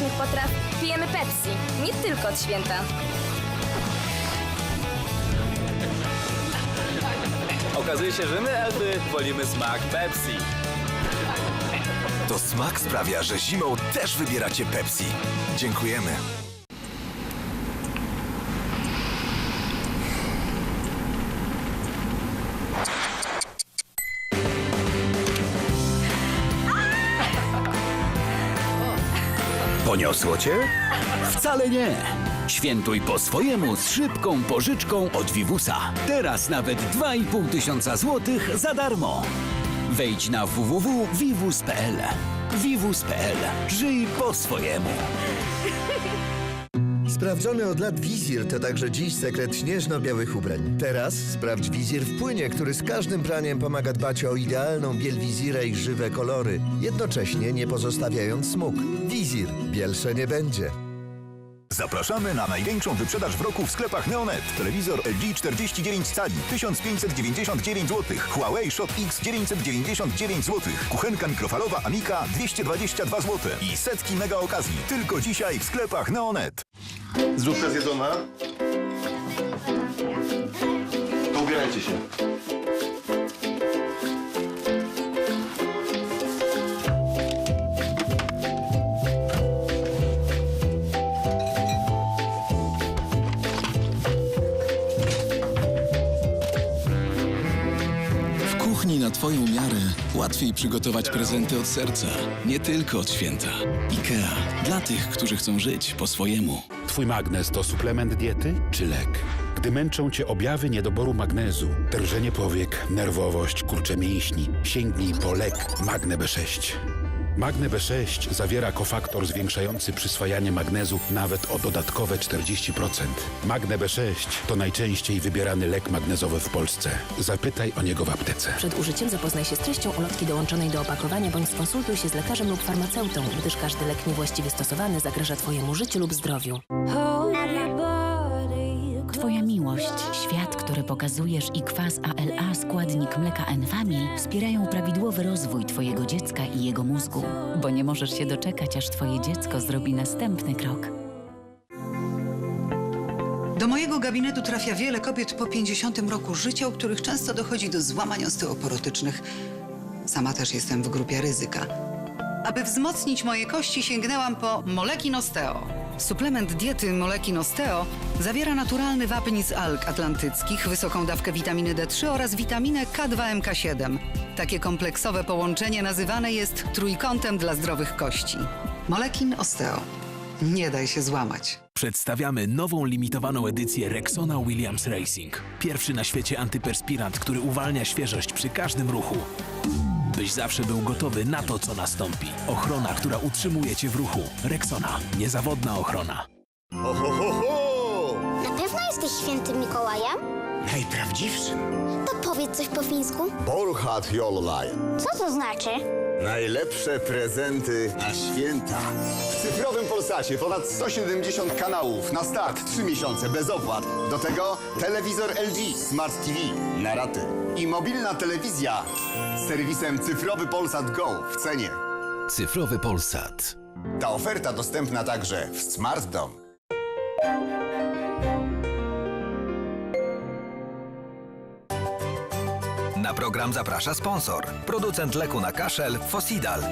smacznych potraw pijemy Pepsi. Nie tylko od święta. Okazuje się, że my, Elfy, wolimy smak Pepsi. To smak sprawia, że zimą też wybieracie Pepsi. Dziękujemy. Poniosło cię? Wcale nie. Świętuj po swojemu z szybką pożyczką od Vivusa. Teraz nawet 2,5 tysiąca złotych za darmo. Wejdź na www.vivus.pl. Vivus.pl. Żyj po swojemu. Sprawdzony od lat wizir to także dziś sekret śnieżno-białych ubrań. Teraz sprawdź wizir w płynie, który z każdym praniem pomaga dbać o idealną biel wizira i żywe kolory, jednocześnie nie pozostawiając smug. Wizir bielsze nie będzie. Zapraszamy na największą wyprzedaż w roku w sklepach Neonet. Telewizor LG 49 cali 1599 zł. Huawei Shot X 999 zł. Kuchenka mikrofalowa Amika 222 zł. I setki mega okazji. Tylko dzisiaj w sklepach Neonet. Zupka zjedzona. To ubierajcie się. Kuchni na Twoją miarę łatwiej przygotować prezenty od serca, nie tylko od święta. IKEA. Dla tych, którzy chcą żyć po swojemu. Twój magnez to suplement diety czy lek? Gdy męczą Cię objawy niedoboru magnezu, drżenie powiek, nerwowość, kurcze mięśni, sięgnij po lek Magne B6. Magne B6 zawiera kofaktor zwiększający przyswajanie magnezu nawet o dodatkowe 40%. Magne B6 to najczęściej wybierany lek magnezowy w Polsce. Zapytaj o niego w aptece. Przed użyciem zapoznaj się z treścią ulotki dołączonej do opakowania bądź skonsultuj się z lekarzem lub farmaceutą, gdyż każdy lek niewłaściwie stosowany zagraża Twojemu życiu lub zdrowiu. Twoja miłość, świat, który pokazujesz i kwas ALA, składnik mleka Enfamil wspierają prawidłowy rozwój Twojego dziecka i jego mózgu, bo nie możesz się doczekać, aż Twoje dziecko zrobi następny krok. Do mojego gabinetu trafia wiele kobiet po 50 roku życia, u których często dochodzi do złamań osteoporotycznych. Sama też jestem w grupie ryzyka. Aby wzmocnić moje kości, sięgnęłam po Molekin Osteo. Suplement diety Molekin Osteo zawiera naturalny wapń z alg atlantyckich, wysoką dawkę witaminy D3 oraz witaminę K2MK7. Takie kompleksowe połączenie nazywane jest trójkątem dla zdrowych kości. Molekin Osteo. Nie daj się złamać. Przedstawiamy nową limitowaną edycję Rexona Williams Racing. Pierwszy na świecie antyperspirant, który uwalnia świeżość przy każdym ruchu. Byś zawsze był gotowy na to, co nastąpi. Ochrona, która utrzymuje cię w ruchu. Rexona. Niezawodna ochrona. Ho, ho, ho, ho! Na pewno jesteś świętym Mikołajem? Najprawdziwszym. To powiedz coś po fińsku. Borchat Jololaj. Co to znaczy? Najlepsze prezenty na święta. W cyfrowym Polsacie ponad 170 kanałów. Na start 3 miesiące bez opłat. Do tego telewizor LG Smart TV na raty. I mobilna telewizja z serwisem Cyfrowy Polsat Go w cenie. Cyfrowy Polsat. Ta oferta dostępna także w Smart Dom. Na program zaprasza sponsor. Producent leku na kaszel Fosidal.